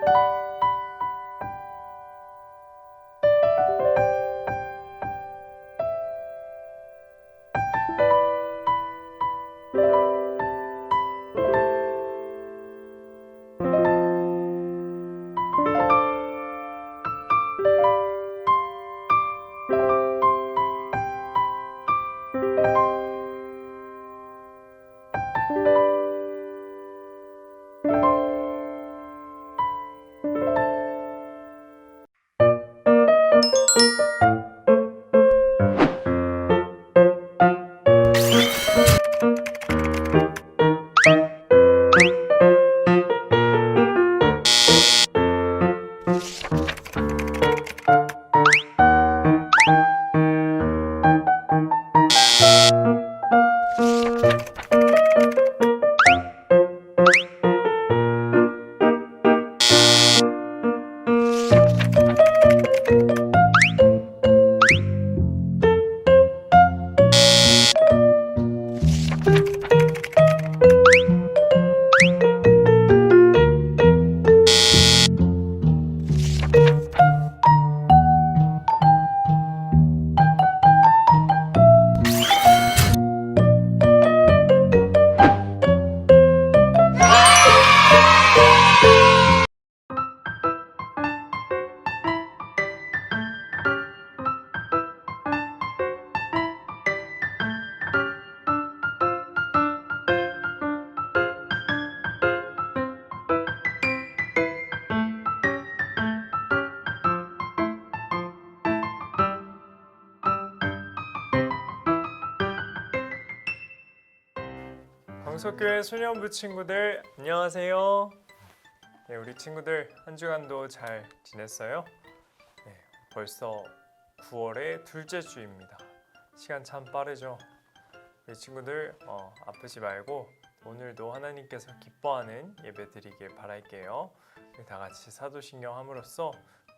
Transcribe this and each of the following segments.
Música 광 석교회 소년부 친구들 안녕하세요. 네, 우리 친구들 한 주간도 잘 지냈어요? 네, 벌써 9월의 둘째 주입니다. 시간 참 빠르죠. 우리 친구들 어, 아프지 말고 오늘도 하나님께서 기뻐하는 예배 드리길 바랄게요. 우리 다 같이 사도신경 함으로써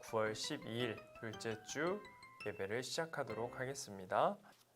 9월 12일 둘째 주 예배를 시작하도록 하겠습니다.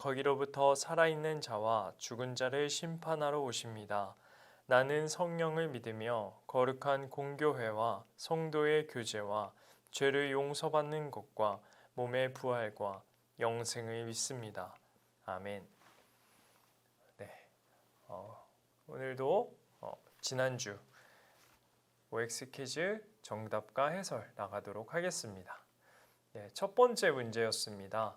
거기로부터 살아있는 자와 죽은 자를 심판하러 오십니다. 나는 성령을 믿으며 거룩한 공교회와 성도의 교제와 죄를 용서받는 것과 몸의 부활과 영생을 믿습니다. 아멘. 네, 어, 오늘도 어, 지난주 OX 퀴즈 정답과 해설 나가도록 하겠습니다. 네, 첫 번째 문제였습니다.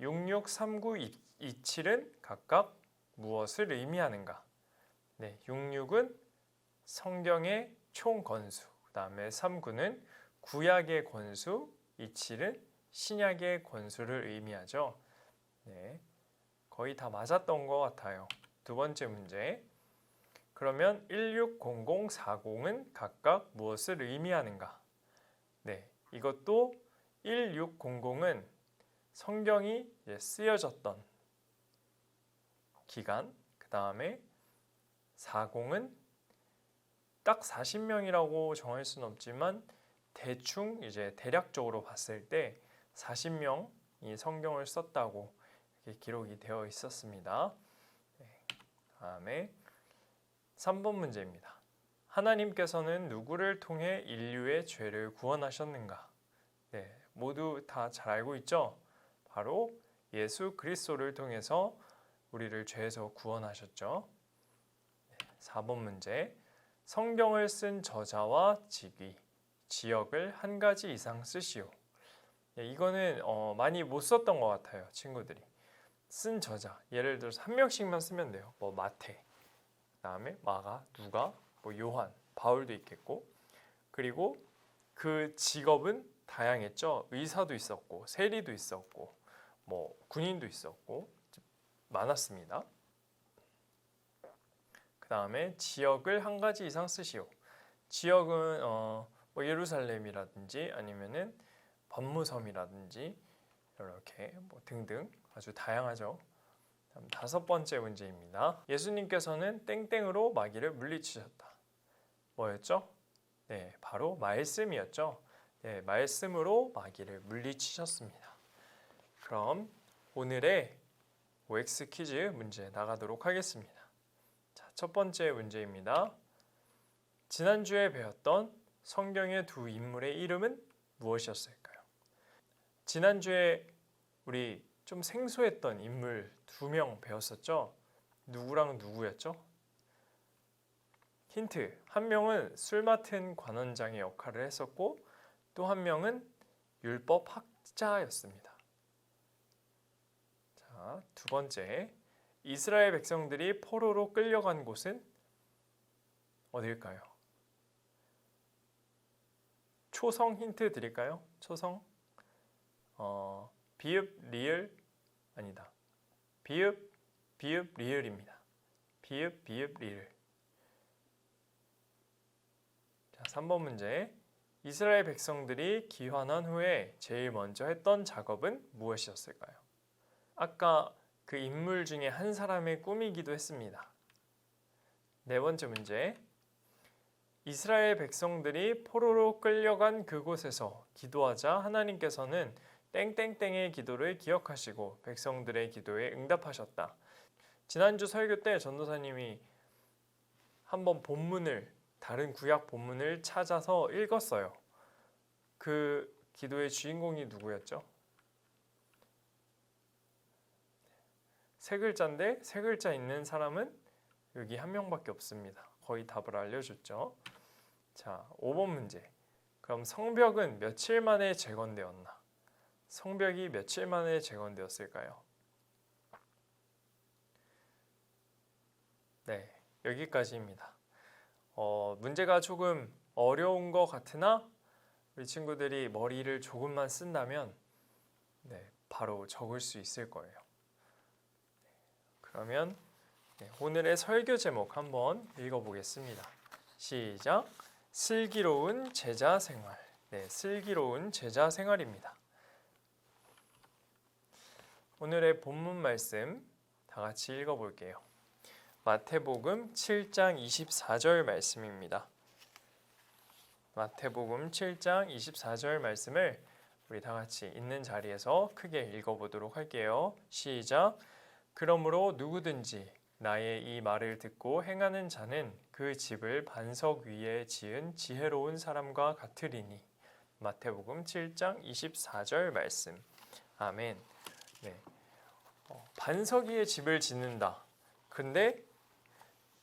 663927은 각각 무엇을 의미하는가? 네, 66은 성경의 총 건수, 그 다음에 39는 구약의 권수, 27은 신약의 권수를 의미하죠. 네, 거의 다 맞았던 것 같아요. 두 번째 문제. 그러면 160040은 각각 무엇을 의미하는가? 네, 이것도 1600은 성경이 이제 쓰여졌던 기간, 그 다음에 40은 딱 40명이라고 정할 수는 없지만 대충 이제 대략적으로 봤을 때 40명이 성경을 썼다고 기록이 되어 있었습니다. 네, 다음에 3번 문제입니다. 하나님께서는 누구를 통해 인류의 죄를 구원하셨는가? 네, 모두 다 잘 알고 있죠? 바로 예수 그리스도를 통해서 우리를 죄에서 구원하셨죠. 4번 문제. 성경을 쓴 저자와 직위, 지역을 한 가지 이상 쓰시오. 예, 이거는 어, 많이 못 썼던 것 같아요, 친구들이. 쓴 저자, 예를 들어서 한 명씩만 쓰면 돼요. 뭐 마태, 그다음에 마가, 누가, 뭐 요한, 바울도 있겠고, 그리고 그 직업은 다양했죠. 의사도 있었고, 세리도 있었고, 뭐 군인도 있었고 많았습니다. 그 다음에 지역을 한 가지 이상 쓰시오. 지역은 어, 뭐 예루살렘이라든지 아니면은 번무섬이라든지 이렇게 뭐 등등 아주 다양하죠. 다섯 번째 문제입니다. 예수님께서는 땡땡으로 마귀를 물리치셨다. 뭐였죠? 네, 바로 말씀이었죠. 네, 말씀으로 마귀를 물리치셨습니다. 그럼 오늘의 OX 퀴즈 문제 나가도록 하겠습니다. 자, 첫 번째 문제입니다. 지난주에 배웠던 성경의 두 인물의 이름은 무엇이었을까요? 지난주에 우리 좀 생소했던 인물 두 명 배웠었죠? 누구랑 누구였죠? 힌트. 한 명은 술 맡은 관원장의 역할을 했었고 또 한 명은 율법 학자였습니다. 자, 두 번째. 이스라엘 백성들이 포로로 끌려간 곳은 어딜까요? 초성 힌트 드릴까요? 초성? 어, 비읍 리을 아니다. 비읍 비읍 리을입니다. 비읍 비읍 리을. 자, 3번 문제. 이스라엘 백성들이 귀환한 후에 제일 먼저 했던 작업은 무엇이었을까요? 아까 그 인물 중에 한 사람의 꿈이기도 했습니다. 네 번째 문제. 이스라엘 백성들이 포로로 끌려간 그곳에서 기도하자 하나님께서는 땡땡땡의 기도를 기억하시고 백성들의 기도에 응답하셨다. 지난주 설교 때 전도사님이 한번 본문을 다른 구약 본문을 찾아서 읽었어요. 그 기도의 주인공이 누구였죠? 세 글자인데 세 글자 있는 사람은 여기 한 명밖에 없습니다. 거의 답을 알려줬죠. 자, 5번 문제. 그럼 성벽은 며칠 만에 재건되었나? 성벽이 며칠 만에 재건되었을까요? 네, 여기까지입니다. 어, 문제가 조금 어려운 것 같으나 우리 친구들이 머리를 조금만 쓴다면 네, 바로 적을 수 있을 거예요. 그러면 네, 오늘의 설교 제목 한번 읽어보겠습니다. 시작. 슬기로운 제자 생활. 네, 슬기로운 제자 생활입니다. 오늘의 본문 말씀 다 같이 읽어볼게요. 마태복음 7장 24절 말씀입니다. 마태복음 7장 24절 말씀을 우리 다 같이 있는 자리에서 크게 읽어보도록 할게요. 시작. 그러므로 누구든지 나의 이 말을 듣고 행하는 자는 그 집을 반석 위에 지은 지혜로운 사람과 같으리니. 마태복음 7장 24절 말씀. 아멘. 네. 어, 반석 위에 집을 짓는다. 근데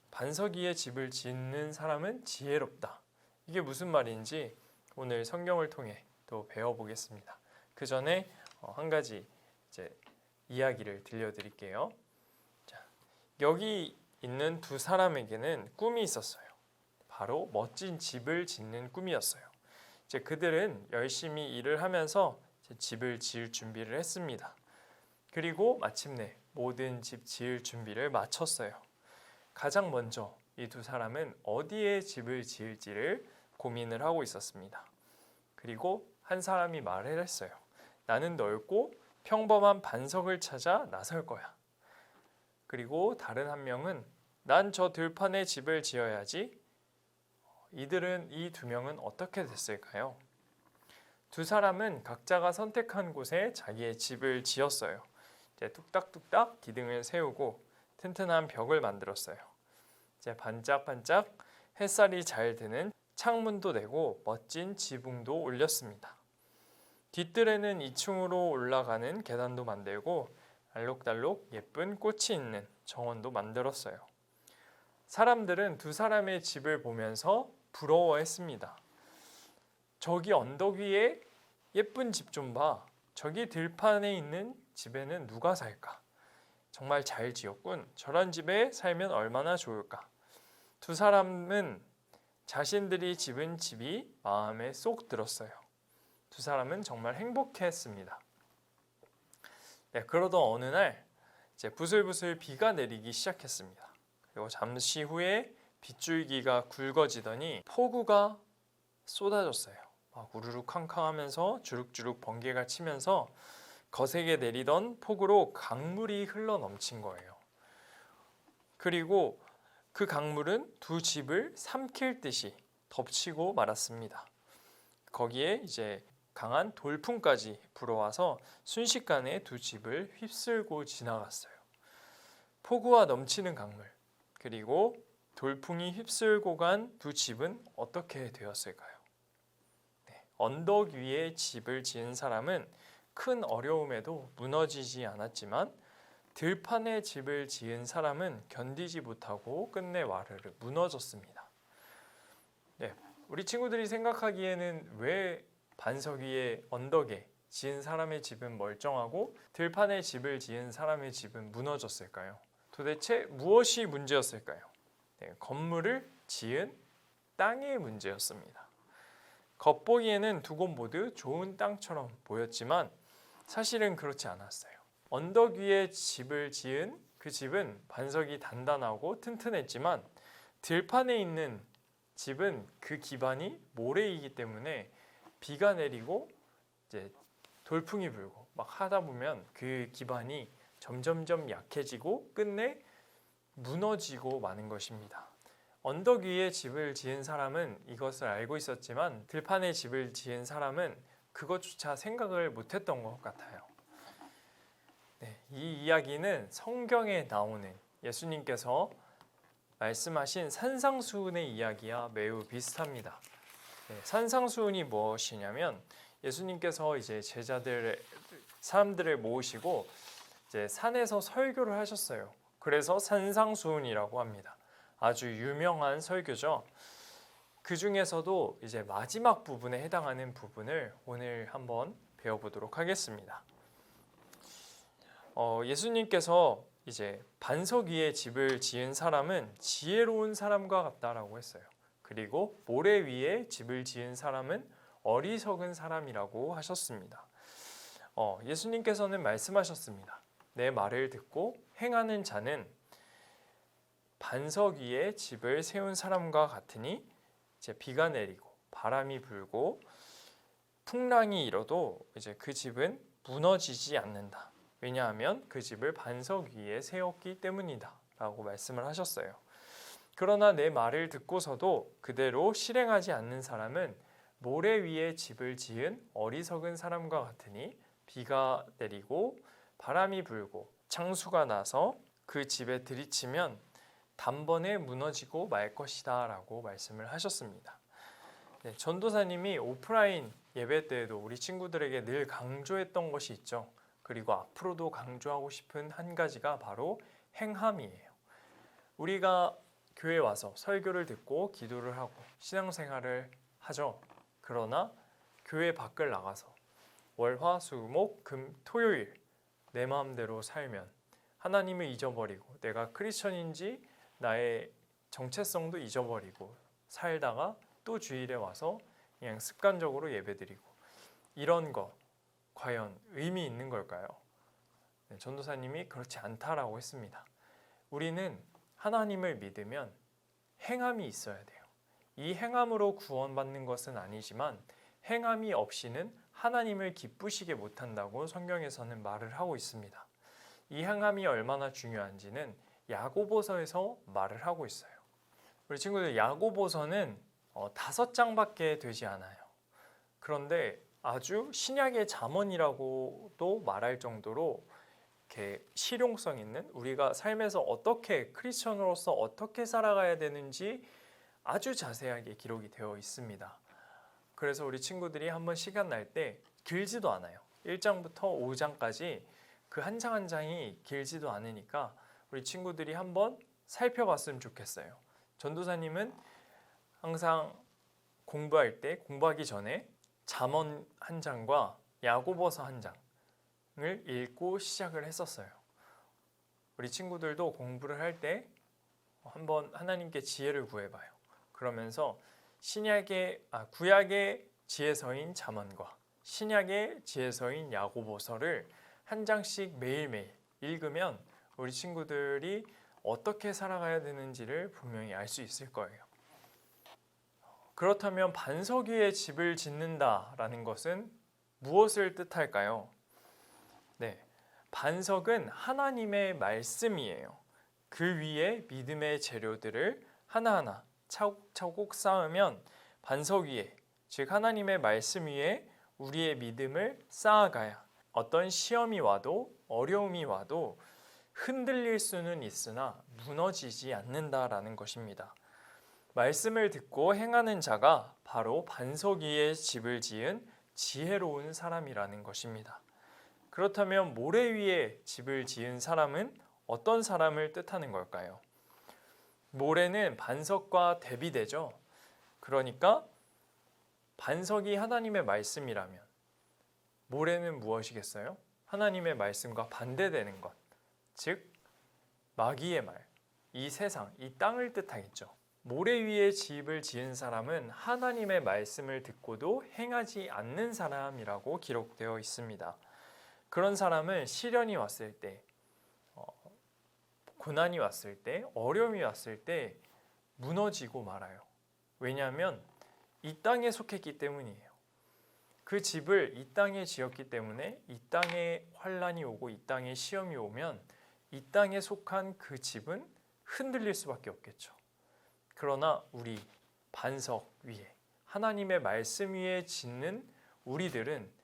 반석 위에 집을 짓는 사람은 지혜롭다. 이게 무슨 말인지 오늘 성경을 통해 또 배워보겠습니다. 그 전에 어, 한 가지 이제 이야기를 들려드릴게요. 자, 여기 있는 두 사람에게는 꿈이 있었어요. 바로 멋진 집을 짓는 꿈이었어요. 이제 그들은 열심히 일을 하면서 집을 지을 준비를 했습니다. 그리고 마침내 모든 집 지을 준비를 마쳤어요. 가장 먼저 이 두 사람은 어디에 집을 지을지를 고민을 하고 있었습니다. 그리고 한 사람이 말을 했어요. 나는 넓고 평범한 반석을 찾아 나설 거야. 그리고 다른 한 명은 난 저 들판에 집을 지어야지. 이들은 이 두 명은 어떻게 됐을까요? 두 사람은 각자가 선택한 곳에 자기의 집을 지었어요. 이제 뚝딱뚝딱 기둥을 세우고 튼튼한 벽을 만들었어요. 이제 반짝반짝 햇살이 잘 드는 창문도 내고 멋진 지붕도 올렸습니다. 뒷뜰에는 2층으로 올라가는 계단도 만들고 알록달록 예쁜 꽃이 있는 정원도 만들었어요. 사람들은 두 사람의 집을 보면서 부러워했습니다. 저기 언덕 위에 예쁜 집 좀 봐. 저기 들판에 있는 집에는 누가 살까? 정말 잘 지었군. 저런 집에 살면 얼마나 좋을까? 두 사람은 자신들이 집은 집이 마음에 쏙 들었어요. 두 사람은 정말 행복했습니다. 네, 그러던 어느 날 이제 부슬부슬 비가 내리기 시작했습니다. 그리고 잠시 후에 빗줄기가 굵어지더니 폭우가 쏟아졌어요. 막 우르르 쾅쾅하면서 주룩주룩 번개가 치면서 거세게 내리던 폭우로 강물이 흘러 넘친 거예요. 그리고 그 강물은 두 집을 삼킬 듯이 덮치고 말았습니다. 거기에 이제 강한 돌풍까지 불어와서 순식간에 두 집을 휩쓸고 지나갔어요. 폭우와 넘치는 강물 그리고 돌풍이 휩쓸고 간 두 집은 어떻게 되었을까요? 네, 언덕 위에 집을 지은 사람은 큰 어려움에도 무너지지 않았지만 들판에 집을 지은 사람은 견디지 못하고 끝내 와르르 무너졌습니다. 네, 우리 친구들이 생각하기에는 왜 반석 위에 언덕에 지은 사람의 집은 멀쩡하고 들판에 집을 지은 사람의 집은 무너졌을까요? 도대체 무엇이 문제였을까요? 네, 건물을 지은 땅의 문제였습니다. 겉보기에는 두 곳 모두 좋은 땅처럼 보였지만 사실은 그렇지 않았어요. 언덕 위에 집을 지은 그 집은 반석이 단단하고 튼튼했지만 들판에 있는 집은 그 기반이 모래이기 때문에 비가 내리고 이제 돌풍이 불고 막 하다 보면 그 기반이 점점점 약해지고 끝내 무너지고 마는 것입니다. 언덕 위에 집을 지은 사람은 이것을 알고 있었지만 들판에 집을 지은 사람은 그것조차 생각을 못했던 것 같아요. 네, 이 이야기는 성경에 나오는 예수님께서 말씀하신 산상수훈의 이야기와 매우 비슷합니다. 네, 산상수훈이 무엇이냐면 예수님께서 이제 제자들 사람들을 모으시고 이제 산에서 설교를 하셨어요. 그래서 산상수훈이라고 합니다. 아주 유명한 설교죠. 그 중에서도 이제 마지막 부분에 해당하는 부분을 오늘 한번 배워보도록 하겠습니다. 어, 예수님께서 이제 반석 위에 집을 지은 사람은 지혜로운 사람과 같다라고 했어요. 그리고 모래 위에 집을 지은 사람은 어리석은 사람이라고 하셨습니다. 어, 예수님께서는 말씀하셨습니다. 내 말을 듣고 행하는 자는 반석 위에 집을 세운 사람과 같으니 이제 비가 내리고 바람이 불고 풍랑이 일어도 이제 그 집은 무너지지 않는다. 왜냐하면 그 집을 반석 위에 세웠기 때문이다라고 말씀을 하셨어요. 그러나 내 말을 듣고서도 그대로 실행하지 않는 사람은 모래 위에 집을 지은 어리석은 사람과 같으니 비가 내리고 바람이 불고 창수가 나서 그 집에 들이치면 단번에 무너지고 말 것이다 라고 말씀을 하셨습니다. 네, 전도사님이 오프라인 예배 때에도 우리 친구들에게 늘 강조했던 것이 있죠. 그리고 앞으로도 강조하고 싶은 한 가지가 바로 행함이에요. 우리가 교회 와서 설교를 듣고 기도를 하고 신앙생활을 하죠. 그러나 교회 밖을 나가서 월화수목 금 토요일 내 마음대로 살면 하나님을 잊어버리고 내가 크리스천인지 나의 정체성도 잊어버리고 살다가 또 주일에 와서 그냥 습관적으로 예배드리고 이런 거 과연 의미 있는 걸까요? 네, 전도사님이 그렇지 않다라고 했습니다. 우리는 하나님을 믿으면 행함이 있어야 돼요. 이 행함으로 구원받는 것은 아니지만 행함이 없이는 하나님을 기쁘시게 못한다고 성경에서는 말을 하고 있습니다. 이 행함이 얼마나 중요한지는 야고보서에서 말을 하고 있어요. 우리 친구들 야고보서는 어, 다섯 장밖에 되지 않아요. 그런데 아주 신약의 잠언이라고도 말할 정도로 이렇게 실용성 있는 우리가 삶에서 어떻게 크리스천으로서 어떻게 살아가야 되는지 아주 자세하게 기록이 되어 있습니다. 그래서 우리 친구들이 한번 시간 날 때 길지도 않아요. 1장부터 5장까지 그 한 장 한 장이 길지도 않으니까 우리 친구들이 한번 살펴봤으면 좋겠어요. 전도사님은 항상 공부할 때 공부하기 전에 잠언 한 장과 야고보서 한 장 을 읽고 시작을 했었어요. 우리 친구들도 공부를 할 때 한번 하나님께 지혜를 구해봐요. 그러면서 신약의 아, 구약의 지혜서인 잠언과 신약의 지혜서인 야고보서를 한 장씩 매일매일 읽으면 우리 친구들이 어떻게 살아가야 되는지를 분명히 알 수 있을 거예요. 그렇다면 반석 위에 집을 짓는다라는 것은 무엇을 뜻할까요? 네. 반석은 하나님의 말씀이에요. 그 위에 믿음의 재료들을 하나하나 차곡차곡 쌓으면 반석 위에, 즉 하나님의 말씀 위에 우리의 믿음을 쌓아가야 어떤 시험이 와도 어려움이 와도 흔들릴 수는 있으나 무너지지 않는다라는 것입니다. 말씀을 듣고 행하는 자가 바로 반석 위에 집을 지은 지혜로운 사람이라는 것입니다. 그렇다면 모래 위에 집을 지은 사람은 어떤 사람을 뜻하는 걸까요? 모래는 반석과 대비되죠. 그러니까 반석이 하나님의 말씀이라면 모래는 무엇이겠어요? 하나님의 말씀과 반대되는 것. 즉 마귀의 말, 이 세상, 이 땅을 뜻하겠죠. 모래 위에 집을 지은 사람은 하나님의 말씀을 듣고도 행하지 않는 사람이라고 기록되어 있습니다. 그런 사람은 시련이 왔을 때, 어, 고난이 왔을 때, 어려움이 왔을 때 무너지고 말아요. 왜냐하면 이 땅에 속했기 때문이에요. 그 집을 이 땅에 지었기 때문에 이 땅에 환란이 오고 이 땅에 시험이 오면 이 땅에 속한 그 집은 흔들릴 수밖에 없겠죠. 그러나 우리 반석 위에 하나님의 말씀 위에 짓는 우리들은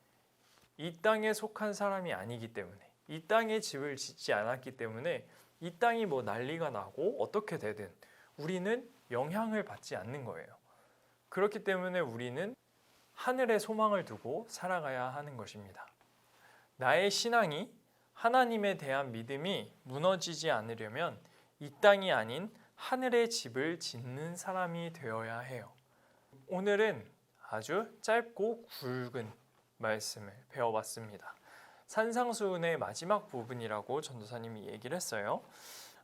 이 땅에 속한 사람이 아니기 때문에 이 땅에 집을 짓지 않았기 때문에 이 땅이 뭐 난리가 나고 어떻게 되든 우리는 영향을 받지 않는 거예요. 그렇기 때문에 우리는 하늘에 소망을 두고 살아가야 하는 것입니다. 나의 신앙이 하나님에 대한 믿음이 무너지지 않으려면 이 땅이 아닌 하늘의 집을 짓는 사람이 되어야 해요. 오늘은 아주 짧고 굵은 말씀을 배워봤습니다. 산상수훈의 마지막 부분이라고 전도사님이 얘기를 했어요.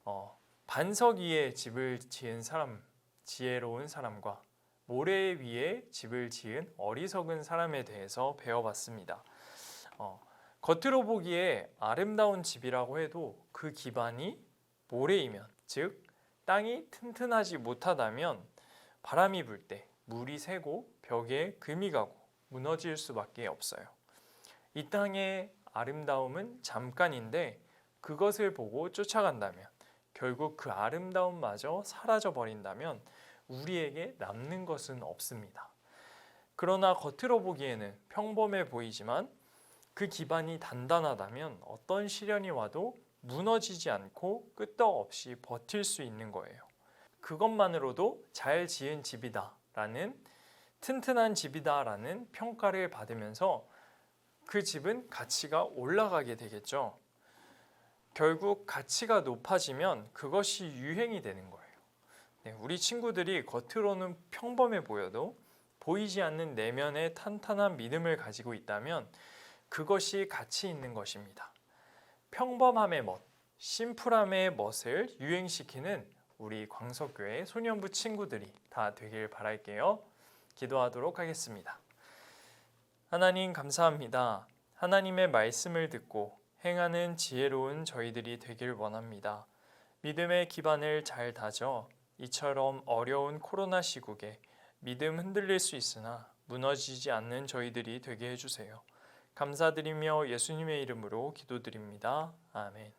어, 반석 위에 집을 지은 사람, 지혜로운 사람과 모래 위에 집을 지은 어리석은 사람에 대해서 배워봤습니다. 어, 겉으로 보기에 아름다운 집이라고 해도 그 기반이 모래이면, 즉 땅이 튼튼하지 못하다면 바람이 불 때 물이 새고 벽에 금이 가고 무너질 수밖에 없어요. 이 땅의 아름다움은 잠깐인데 그것을 보고 쫓아간다면 결국 그 아름다움마저 사라져 버린다면 우리에게 남는 것은 없습니다. 그러나 겉으로 보기에는 평범해 보이지만 그 기반이 단단하다면 어떤 시련이 와도 무너지지 않고 끄떡없이 버틸 수 있는 거예요. 그것만으로도 잘 지은 집이다 라는 튼튼한 집이다라는 평가를 받으면서 그 집은 가치가 올라가게 되겠죠. 결국 가치가 높아지면 그것이 유행이 되는 거예요. 네, 우리 친구들이 겉으로는 평범해 보여도 보이지 않는 내면의 탄탄한 믿음을 가지고 있다면 그것이 가치 있는 것입니다. 평범함의 멋, 심플함의 멋을 유행시키는 우리 광석교회 소년부 친구들이 다 되길 바랄게요. 기도하도록 하겠습니다. 하나님 감사합니다. 하나님의 말씀을 듣고 행하는 지혜로운 저희들이 되길 원합니다. 믿음의 기반을 잘 다져 이처럼 어려운 코로나 시국에 믿음 흔들릴 수 있으나 무너지지 않는 저희들이 되게 해주세요. 감사드리며 예수님의 이름으로 기도드립니다. 아멘.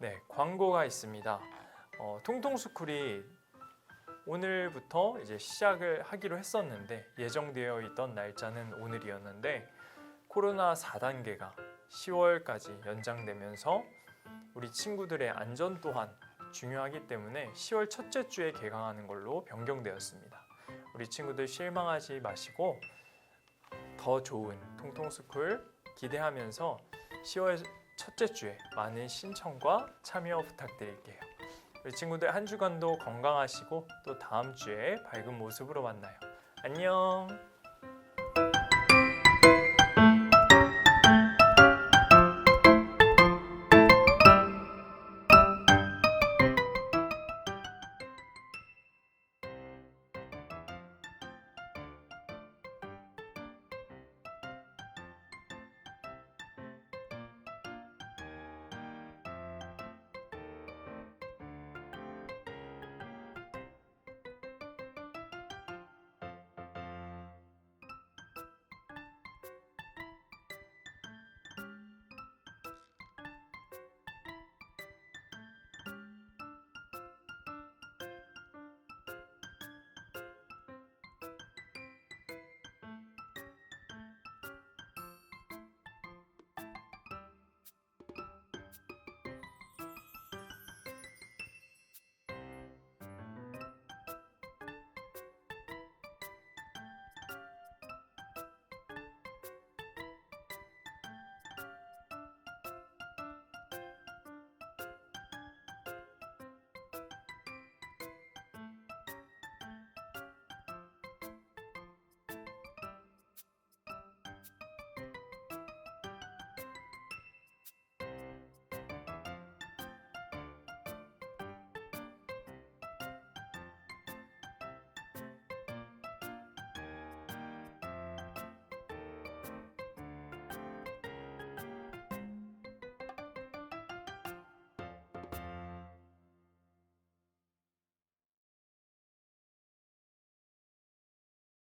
네, 광고가 있습니다. 어, 통통스쿨이 오늘부터 이제 시작을 하기로 했었는데 예정되어 있던 날짜는 오늘이었는데 코로나 4단계가 10월까지 연장되면서 우리 친구들의 안전 또한 중요하기 때문에 10월 첫째 주에 개강하는 걸로 변경되었습니다. 우리 친구들 실망하지 마시고 더 좋은 통통스쿨 기대하면서 10월 첫째 주에 많은 신청과 참여 부탁드릴게요. 우리 친구들 한 주간도 건강하시고 또 다음 주에 밝은 모습으로 만나요. 안녕.